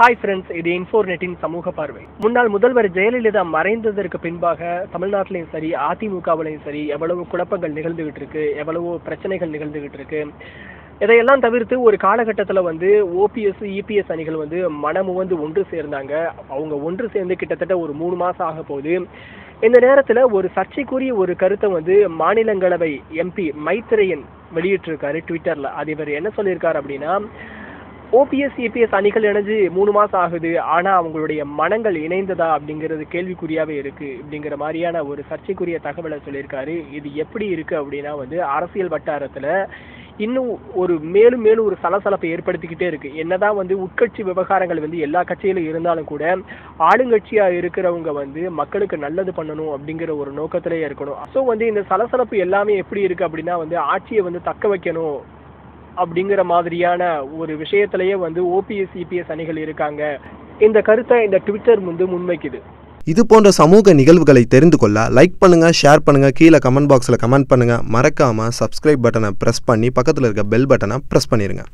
Hi friends இது இன்ஃபோர்நெட்டின் சமூக பார்வை. முன்னாள் முதல்வர் ஜெயலலிதா மறைந்ததற்கு பின்பாக தமிழ்நாட்டிலையும் சரி அதிமுகவிலையும் சரி எவ்வளவு குழப்பங்கள் நிகழ்ந்துகிட்டு இருக்கு எவ்வளவோ பிரச்சனைகள் நிகழ்ந்துகிட்டு இருக்கு. இதையெல்லாம் தவிர்த்து ஒரு காலகட்டத்தில் வந்து ஓபிஎஸ் இபிஎஸ் அணிகள் வந்து மனமு வந்து ஒன்று சேர்ந்தாங்க. அவங்க ஒன்று சேர்ந்து கிட்டத்தட்ட ஒரு மூணு மாதம் ஆக போகுது. இந்த நேரத்தில் ஒரு சர்ச்சைக்குரிய ஒரு கருத்தை வந்து மாநிலங்களவை எம்பி மைத்ரேயன் வெளியிட்டிருக்காரு ட்விட்டரில் அதிபர் என்ன சொல்லியிருக்காரு அப்படின்னா ஓபிஎஸ் ஏபிஎஸ் அணிகள் இணைஞ்சு மூணு மாசம் ஆகுது. ஆனா அவங்களுடைய மனங்கள் இணைந்ததா அப்படிங்கிறது கேள்விக்குறியாவே இருக்கு. அப்படிங்கிற மாதிரியான ஒரு சர்ச்சைக்குரிய தகவலை சொல்லியிருக்காரு. இது எப்படி இருக்கு அப்படின்னா வந்து அரசியல் வட்டாரத்துல இன்னும் ஒரு மேலும் மேலும் ஒரு சலசலப்பை ஏற்படுத்திக்கிட்டே இருக்கு. என்னதான் வந்து உட்கட்சி விவகாரங்கள் வந்து எல்லா கட்சியிலும் இருந்தாலும் கூட ஆளுங்கட்சியா இருக்கிறவங்க வந்து மக்களுக்கு நல்லது பண்ணணும் அப்படிங்கிற ஒரு நோக்கத்திலே இருக்கணும். ஸோ வந்து இந்த சலசலப்பு எல்லாமே எப்படி இருக்கு அப்படின்னா வந்து ஆட்சியை வந்து தக்க வைக்கணும். அப்படிங்கிற மாதிரியான ஒரு விஷயத்திலேயே வந்து ஓபிஎஸ் இபிஎஸ் அணிகள் இருக்காங்க. இந்த கருத்தை இந்த ட்விட்டர் வந்து முன்வைக்குது. இது போன்ற சமூக நிகழ்வுகளை தெரிந்து கொள்ள லைக் பண்ணுங்க ஷேர் பண்ணுங்க கீழே கமெண்ட் பாக்ஸில் கமெண்ட் பண்ணுங்க. மறக்காம சப்ஸ்கிரைப் பட்டனை ப்ரெஸ் பண்ணி பக்கத்தில் இருக்க பெல் பட்டனை ப்ரெஸ் பண்ணிருங்க.